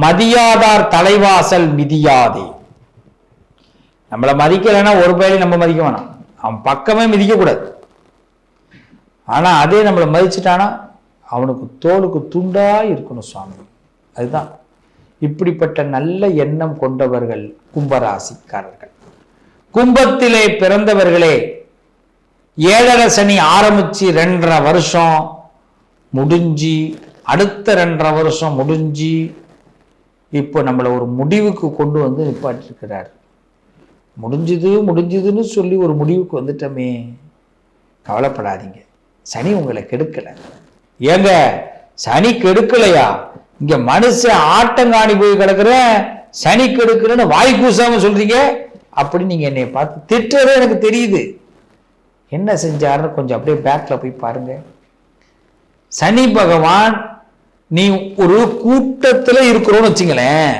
மதியாதார் தலைவாசல் மிதியாதே. நம்மளை மதிக்கலைன்னா ஒரு பயிலையும் நம்ம மதிக்க வேணாம். அவன் பக்கமே மிதிக்கக்கூடாது. ஆனா அதே நம்மளை மதிச்சிட்டானா அவனுக்கு தோலுக்கு துண்டா இருக்கணும் சுவாமி. அதுதான். இப்படிப்பட்ட நல்ல எண்ணம் கொண்டவர்கள் கும்பராசிக்காரர்கள். கும்பத்திலே பிறந்தவர்களே ஏழரை சனி ஆரம்பிச்சு ரெண்டரை வருஷம் முடிஞ்சு அடுத்த ரெண்டரை வருஷம் முடிஞ்சு இப்போ நம்மளை ஒரு முடிவுக்கு கொண்டு வந்து நிப்பாட்டிருக்கிறார். முடிஞ்சுது முடிஞ்சுதுன்னு சொல்லி ஒரு முடிவுக்கு வந்துட்டோமே. கவலைப்படாதீங்க. சனி உங்களை கெடுக்கலை. ஏங்க சனி கெடுக்கலையா? இங்க மனுஷன் ஆட்டங்காணி போய் கிடக்குற சனி கெடுக்கலன்னு வாய் கூசாம சொல்றீங்க? அப்படி நீங்க என்னை பார்த்து திட்டுறது எனக்கு தெரியுது. என்ன செஞ்சாருன்னு கொஞ்சம் அப்படியே பேக்ல போய் பாருங்க. சனி பகவான் நீ ஒரு கூட்டத்தில் இருக்கிறோன்னு வச்சுங்களேன்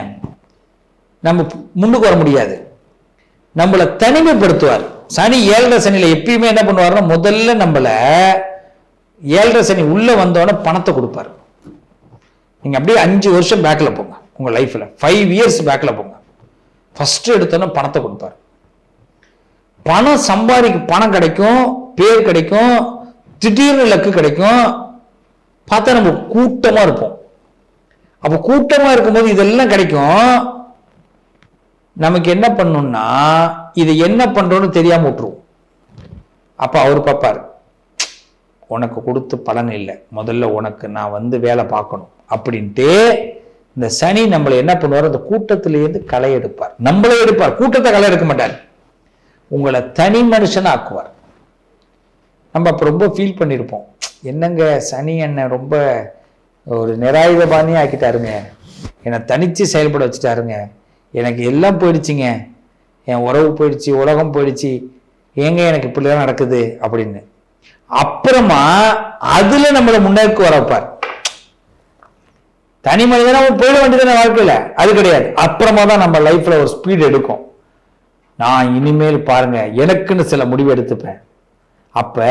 நம்ம முன்னுக்கு வர முடியாது. நம்மளை தனிமைப்படுத்துவார். சனி ஏழரை சனியில் எப்பயுமே என்ன பண்ணுவாருன்னா முதல்ல நம்மள ஏழரை சனி உள்ளே வந்தோடனே பணத்தை கொடுப்பாரு. நீங்கள் அப்படியே அஞ்சு வருஷம் பேக்கில் போங்க உங்கள் லைஃப்பில் ஃபைவ் இயர்ஸ் பேக்கில் போங்க. ஃபஸ்ட்டு எடுத்தோன்னே பணத்தை கொடுப்பாரு. பணம் சம்பாதிக்க பணம் கிடைக்கும் பேர் கிடைக்கும் திடீர்னு லக்கு கிடைக்கும் பார்த்தா நம்ம கூட்டமா இருப்போம். அப்ப கூட்டமா இருக்கும்போது இதெல்லாம் கிடைக்கும். நமக்கு என்ன பண்ணணும்னா இது என்ன பண்றோம்னு தெரியாம விட்டுருவோம். அப்ப அவர் பார்ப்பார் உனக்கு கொடுத்து பலன் இல்லை. முதல்ல உனக்கு நான் வந்து வேலை பார்க்கணும் அப்படின்ட்டு இந்த சனி நம்மளை என்ன பண்ணுவார்? அந்த கூட்டத்திலேருந்து களை எடுப்பார். நம்மளே எடுப்பார். கூட்டத்தை களை எடுக்க மாட்டார். உங்களை தனி மனுஷனாக ஆக்குவார் நம்ம அப்போ ரொம்ப ஃபீல் பண்ணியிருப்போம் என்னங்க சனி என்னை ரொம்ப ஒரு நிராயுதபாணியே ஆக்கிட்டாருங்க. என்னை தனித்து செயல்பட வச்சுட்டாருங்க. எனக்கு எல்லாம் போயிடுச்சுங்க. என் உறவு போயிடுச்சு உலகம் போயிடுச்சு. ஏங்க எனக்கு இப்படிலாம் நடக்குது அப்படின்னு. அப்புறமா அதுல நம்மளை முன்னேற்கு வரப்பார் தனி மனிதனா அவன் போயிட வேண்டியதான வாழ்க்கையில? அது கிடையாது. அப்புறமா தான் நம்ம லைஃப்ல ஒரு ஸ்பீடு எடுக்கும். நான் இனிமேல் பாருங்க எனக்குன்னு சில முடிவு எடுத்துப்பேன். அப்ப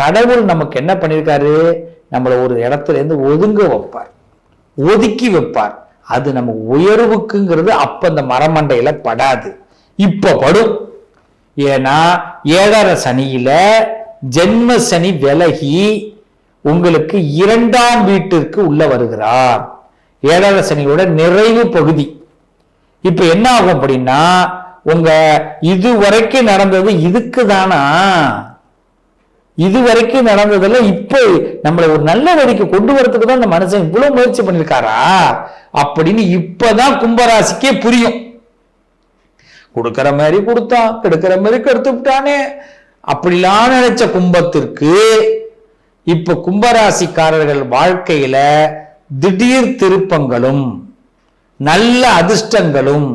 கடவுள் நமக்கு என்ன பண்ணியிருக்காரு நம்மளை ஒரு இடத்துல இருந்து ஒதுங்க வைப்பார். ஒதுக்கி வைப்பார். அது நம்ம உயர்வுக்குங்கிறது அப்ப அந்த மரமண்டையில படாது. இப்ப படும். ஏன்னா ஏழரை சனியில ஜென்ம சனி விலகி உங்களுக்கு இரண்டாம் வீட்டிற்கு உள்ள வருகிறார். ஏழரை சனியோட நிறைவு பகுதி. இப்ப என்ன ஆகும் அப்படின்னா உங்க இது வரைக்கும் நடந்தது இதுக்கு தானா இது வரைக்கும் நடந்ததில்ல இப்போ நம்மளை ஒரு நல்ல வழிக்கு கொண்டு வரதுக்கு தான் இந்த மனுஷன் இவ்வளவு முயற்சி பண்ணியிருக்காரா? அப்படின்னு இப்பதான் கும்பராசிக்கே புரியும். கொடுக்கற மாதிரி கொடுத்தான் கெடுக்கிற மாதிரி கெடுத்து விட்டானே. அப்படிலாம் நினைச்ச கும்பத்திற்கு இப்ப கும்பராசிக்காரர்கள் வாழ்க்கையில திடீர் திருப்பங்களும் நல்ல அதிர்ஷ்டங்களும்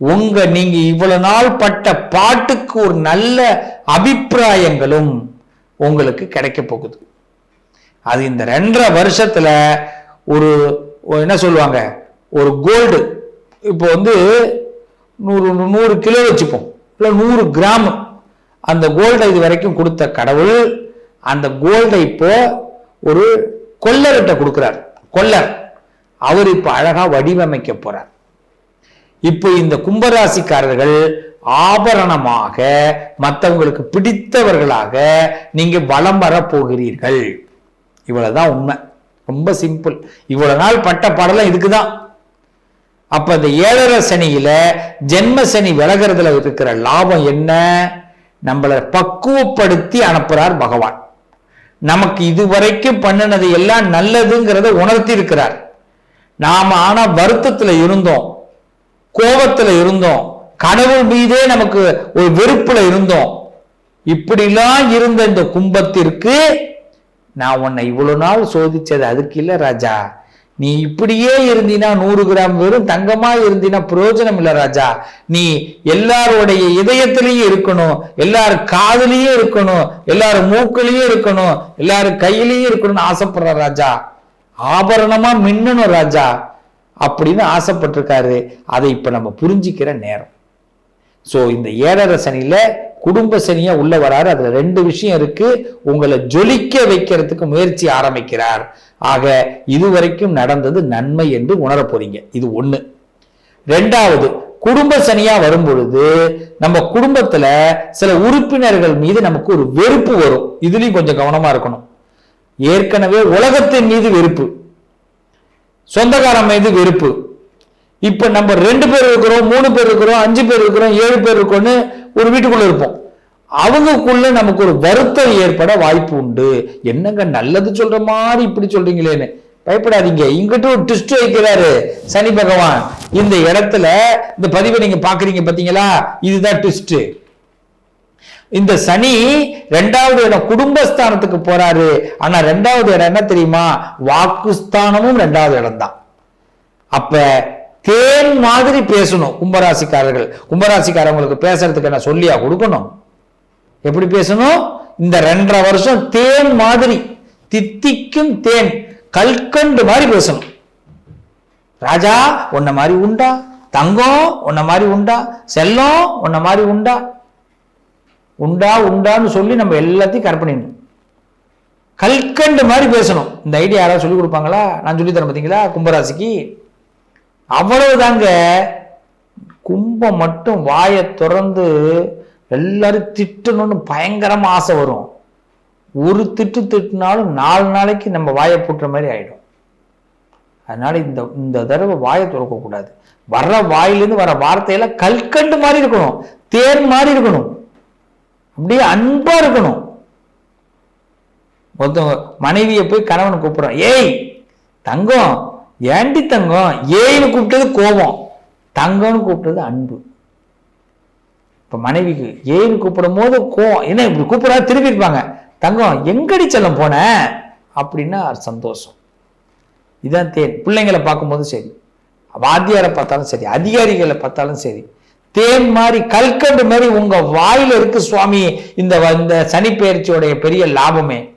உங்க நீங்க இவ்வளவு நாள் பட்ட பாட்டுக்கு ஒரு நல்ல அபிப்பிராயங்களும் உங்களுக்கு கிடைக்க போகுது. அது இந்த ரெண்டரை வருஷத்துல ஒரு என்ன சொல்லுவாங்க? ஒரு கோல்டு இப்போ வந்து நூறு நூறு கிலோ வச்சுப்போம். இல்லை நூறு கிராம். அந்த கோல்டை இது வரைக்கும் கொடுத்த கடவுள் அந்த கோல்டை இப்போ ஒரு கொல்லர்கிட்ட கொடுக்குறார். கொல்லர். அவர் இப்போ அழகாக வடிவமைக்க போறார். இப்போ இந்த கும்பராசிக்காரர்கள் ஆபரணமாக மற்றவங்களுக்கு பிடித்தவர்களாக நீங்க வலம் வர போகிறீர்கள் இவ்வளவுதான் உண்மை. ரொம்ப சிம்பிள் இவ்வளவு நாள் பட்ட பாடலாம் இதுக்குதான். அப்ப இந்த ஏழரை சனியில ஜென்ம சனி விலகிறதுல இருக்கிற லாபம் என்ன? நம்மளை பக்குவப்படுத்தி அனுப்புறார் பகவான். நமக்கு இதுவரைக்கும் பண்ணினது எல்லாம் நல்லதுங்கிறத உணர்த்தி இருக்கிறார் நாம ஆனா வருத்தத்துல இருந்தோம். கோபத்துல இருந்தோம். கடவுள் மீதே நமக்கு ஒரு வெறுப்புல இருந்தோம். இப்படிலாம் இருந்த இந்த கும்பத்திற்கு நான் உன்னை இவ்வளவு நாள் சோதிச்சது அதுக்கு இல்ல ராஜா. நீ இப்படியே இருந்தீனா நூறு கிராம் வெறும் தங்கமா இருந்தீனா பிரயோஜனம் இல்ல ராஜா. நீ எல்லாருடைய இதயத்திலையும் இருக்கணும் எல்லார் காதலையும் இருக்கணும் எல்லாரும் மூக்கிலையும் இருக்கணும் எல்லாரும் கையிலையும் இருக்கணும்னு ஆசைப்படுற ராஜா. ஆபரணமா மின்னணும் ராஜா. அப்படின்னு ஆசைப்பட்டிருக்காரு. அதை இப்ப நம்ம புரிஞ்சுக்கிற நேரம். ஸோ இந்த ஏழரை சனியில் குடும்ப சனியாக உள்ள வராரு. அதில் ரெண்டு விஷயம் இருக்கு. உங்களை ஜொலிக்க வைக்கிறதுக்கு முயற்சி ஆரம்பிக்கிறார். ஆக இதுவரைக்கும் நடந்தது நன்மை என்று உணரப் போறீங்க இது ஒன்று ரெண்டாவது குடும்ப சனியா வரும் பொழுது நம்ம குடும்பத்துல சில உறுப்பினர்கள் மீது நமக்கு ஒரு வெறுப்பு வரும். இதுலயும் கொஞ்சம் கவனமா இருக்கணும். ஏற்கனவே உலகத்தின் மீது வெறுப்பு. சொந்தக்காரன் மீது வெறுப்பு. இப்ப நம்ம ரெண்டு பேர் இருக்கிறோம் மூணு பேர் இருக்கிறோம் அஞ்சு பேர் இருக்கிறோம் ஏழு பேர் இருக்கோம்னு ஒரு வீட்டுக்குள்ள இருப்போம். அவங்களுக்குள்ள நமக்கு ஒரு வருத்தம் ஏற்பட வாய்ப்பு உண்டு. என்னங்க நல்லது சொல்ற மாதிரி இப்படி சொல்றீங்களேன்னு. பயப்படாதீங்க. இங்கிட்ட ஒரு ட்விஸ்ட் வைக்கிறாரு சனி பகவான். இந்த இடத்துல இந்த பதிவை நீங்க பாக்குறீங்க பாத்தீங்களா? இதுதான் ட்விஸ்ட் இந்த சனி ரெண்டாவது இடம் குடும்பஸ்தானத்துக்கு போறாரு. ஆனா ரெண்டாவது இடம் என்ன தெரியுமா? வாக்குஸ்தானமும் ரெண்டாவது இடம் தான் அப்ப தேன் மாதிரி பேசணும் கும்பராசிக்காரர்கள். கும்பராசிக்காரவங்களுக்கு பேசுறதுக்கு என்ன சொல்லியா கொடுக்கணும்? எப்படி பேசணும்? இந்த ரெண்டரை வருஷம் தேன் மாதிரி தித்திக்கும் தேன் கல்கண்டு மாதிரி பேசணும். ராஜா உன்ன மாதிரி உண்டா? தங்கம் உன்ன மாதிரி உண்டா? செல்லம் உன்ன மாதிரி உண்டா? உண்டா உண்டான்னு சொல்லி நம்ம எல்லாத்தையும் கற்பனைணும் கல்கண்டு மாதிரி பேசணும். இந்த ஐடியா யாராவது சொல்லி கொடுப்பாங்களா? நான் சொல்லி தரேன் பார்த்தீங்களா கும்பராசிக்கு. அவ்வளவுதாங்க. கும்பம் மட்டும் வாயை திறந்து எல்லாரும் திட்டணும்னு பயங்கரமா ஆசை வரும். ஒரு திட்டு திட்டினாலும் நாலு நாளைக்கு நம்ம வாயை பூட்டுற மாதிரி ஆயிடும். அதனால இந்த இந்த தடவை வாயை திறக்க கூடாது. வர்ற வாயிலிருந்து வர வார்த்தையெல்லாம் கல்கண்டு மாதிரி இருக்கணும். தேர் மாதிரி இருக்கணும். அப்படியே அன்பா இருக்கணும். ஒருத்தவங்க மனைவியை போய் கணவன் கூப்பிடுறான். ஏய் தங்கம் ஏண்டி தங்கம்? ஏன்னு கூப்பிட்டது கோபம். தங்கம்னு கூப்பிட்டது அன்பு. இப்போ மனைவிக்கு ஏன்னு கூப்பிடும் போது கோவம் என்ன இப்படி கூப்பிடா திருப்பி இருப்பாங்க. தங்கம் எங்கடி செல்லம் போன? அப்படின்னா சந்தோஷம். இதான் தேன். பிள்ளைங்களை பார்க்கும்போது சரி. வாத்தியாரை பார்த்தாலும் சரி. அதிகாரிகளை பார்த்தாலும் சரி. தேன் மாதிரி கல்கண்டு மாதிரி உங்க வாயில இருக்கு சுவாமி இந்த வ- இந்த சனி பெயர்ச்சியோடைய பெரிய லாபமே.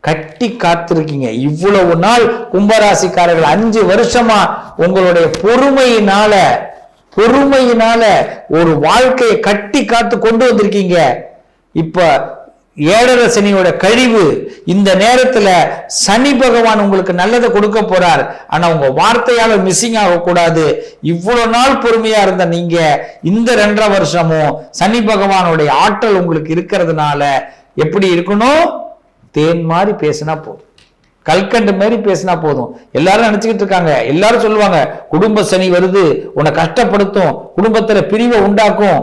கட்டி காத்திருக்கீங்க. இவ்வளவு நாள் கும்பராசிக்காரர்கள் அஞ்சு வருஷமா உங்களுடைய பொறுமையினால பொறுமையினால ஒரு வாழ்க்கையை கட்டி காத்து கொண்டு வந்திருக்கீங்க. இப்ப ஏழரை சனியோட கழிவு இந்த நேரத்துல சனி பகவான் உங்களுக்கு நல்லதை கொடுக்க போறார். ஆனா உங்க வார்த்தையால மிஸ்ஸிங் ஆகக்கூடாது. இவ்வளவு நாள் பொறுமையா இருந்த நீங்க இந்த ரெண்டரை வருஷமும் சனி பகவானுடைய ஆற்றல் உங்களுக்கு இருக்கிறதுனால எப்படி இருக்கணும்? தேன் மாதிரி பேசினா போதும். கல்கண்டு மாதிரி பேசினா போதும். எல்லாரும் நினைச்சுக்கிட்டு இருக்காங்க. எல்லாரும் சொல்லுவாங்க குடும்ப சனி வருது உன்னை கஷ்டப்படுத்தும் குடும்பத்துல பிரிவை உண்டாக்கும்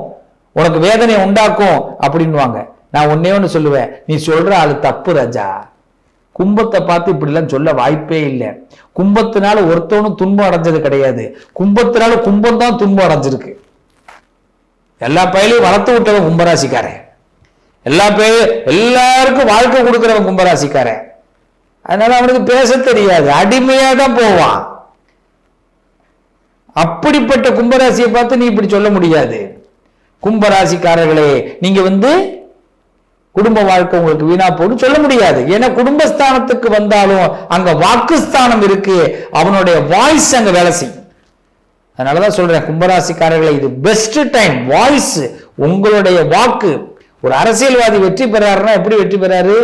உனக்கு வேதனை உண்டாக்கும் அப்படின்னுவாங்க. நான் ஒன்னே ஒன்று சொல்லுவேன். நீ சொல்ற அது தப்பு ராஜா. கும்பத்தை பார்த்து இப்படிலாம் சொல்ல வாய்ப்பே இல்லை. கும்பத்தினால ஒருத்தவனும் துன்பம் அடைஞ்சது கிடையாது. கும்பத்தினால கும்பம் தான் துன்பம் அடைஞ்சிருக்கு. எல்லா பயிலையும் வளர்த்து விட்டவன் கும்பராசிக்காரன். எல்லா பேர் எல்லாருக்கும் வாழ்க்கை கொடுக்குறவன் கும்பராசிக்காரன். அதனால அவனுக்கு பேச தெரியாது. அடிமையாக தான் போவான். அப்படிப்பட்ட கும்பராசியை பார்த்து நீ இப்படி சொல்ல முடியாது. கும்பராசிக்காரர்களே நீங்க வந்து குடும்ப வாழ்க்கை உங்களுக்கு வீணா போடும் சொல்ல முடியாது. ஏன்னா குடும்பஸ்தானத்துக்கு வந்தாலும் அங்க வாக்குஸ்தானம் இருக்கு. அவனுடைய வாய்ஸ் அங்க வேலை செய்யும். அதனாலதான் சொல்றேன் கும்பராசிக்காரர்களை இது பெஸ்ட் டைம் வாய்ஸ் உங்களுடைய வாக்கு. ஒரு அரசியல்வாதி வெற்றி பெறாருன்னா எப்படி வெற்றி பெறாரு?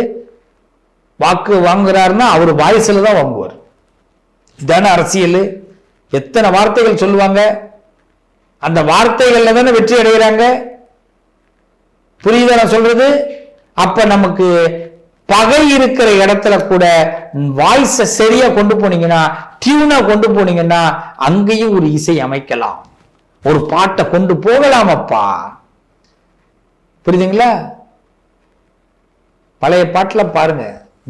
வாக்கு வாங்குறாருன்னா அவர் வாய்ஸில் தான் வாங்குவார். இதான அரசியல்? எத்தனை வார்த்தைகள் சொல்லுவாங்க? அந்த வார்த்தைகளில் தானே வெற்றி அடைகிறாங்க? புரியுதா நான் சொல்றது? அப்ப நமக்கு பகை இருக்கிற இடத்துல கூட வாய்ஸ சரியா கொண்டு போனீங்கன்னா டியூனா கொண்டு போனீங்கன்னா அங்கேயும் ஒரு இசை அமைக்கலாம். ஒரு பாட்டை கொண்டு போகலாமப்பா. புரியுதுங்களா பழைய பாட்டில் பாருங்க.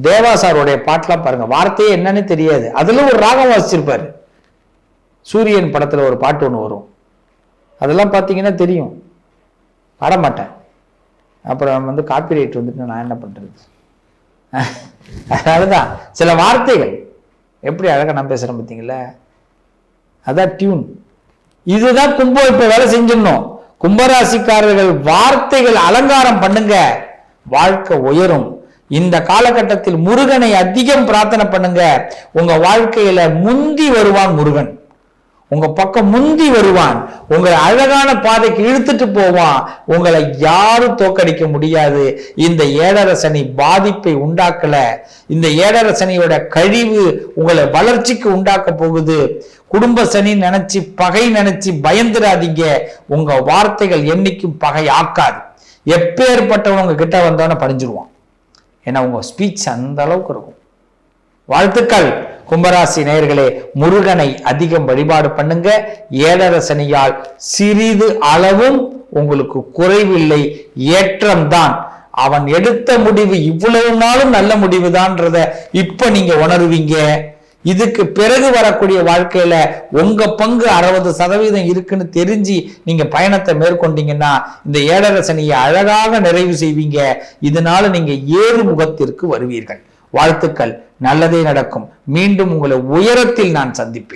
தேவா சாருடைய பாட்டெலாம் பாருங்க. வார்த்தையே என்னன்னு தெரியாது. அதில் ஒரு ராகம் வாசிச்சிருப்பாரு. சூரியன் படத்தில் ஒரு பாட்டு ஒன்று வரும். அதெல்லாம் பார்த்தீங்கன்னா தெரியும். பாட மாட்டேன் அப்புறம் வந்து காப்பிரைட் வந்துட்டு நான் என்ன பண்ணுறது அதனால தான் சில வார்த்தைகள் எப்படி அழகாக நான் பேசுகிறேன் பார்த்தீங்களா அதான் டியூன் இதுதான் கும்பம் இப்போ வேலை செஞ்சிடணும். கும்பராசிக்காரர்கள் வார்த்தைகள் அலங்காரம் பண்ணுங்க. வாழ்க்கை உயரும். இந்த காலகட்டத்தில் முருகனை அதிகம் பிரார்த்தனை பண்ணுங்க. உங்க வாழ்க்கையில முந்தி வருவான் முருகன். உங்க பக்கம் முந்தி வருவான். உங்களை அழகான பாதைக்கு இழுத்துட்டு போவான். உங்களை யாரும் தோக்கடிக்க முடியாது. இந்த ஏழரசனி பாதிப்பை உண்டாக்கல. இந்த ஏழரசனியோட கழிவு உங்களை வளர்ச்சிக்கு உண்டாக்க போகுது. குடும்ப சனி நினைச்சு பகை நினைச்சு பயந்துடாதீங்க. உங்க வார்த்தைகள் என்னைக்கும் பகை ஆக்காது. எப்பேற்பட்டவங்க கிட்ட வந்தோன்னு பறிஞ்சிருவான் ஏன்னா உங்க ஸ்பீச் அந்த அளவுக்கு இருக்கும். வாழ்த்துக்கள். கும்பராசி நேயர்களே முருகனை அதிகம் வழிபாடு பண்ணுங்க. ஏழரசனியால் சிறிது அளவும் உங்களுக்கு குறைவில்லை ஏற்றம்தான். அவன் எடுத்த முடிவு இவ்வளவு நாளும் நல்ல முடிவுதான்றத இப்ப நீங்க உணருவீங்க. இதுக்கு பிறகு வரக்கூடிய வாழ்க்கையில உங்க பங்கு அறுபது சதவீதம் இருக்குன்னு தெரிஞ்சு நீங்க பயணத்தை மேற்கொண்டீங்கன்னா இந்த ஏழரை சனியை அழகாக நிறைவு செய்வீங்க. இதனால நீங்க ஏறு முகத்திற்கு வருவீர்கள். வாழ்த்துக்கள். நல்லதே நடக்கும். மீண்டும் உங்களை உயரத்தில் நான் சந்திப்பேன்.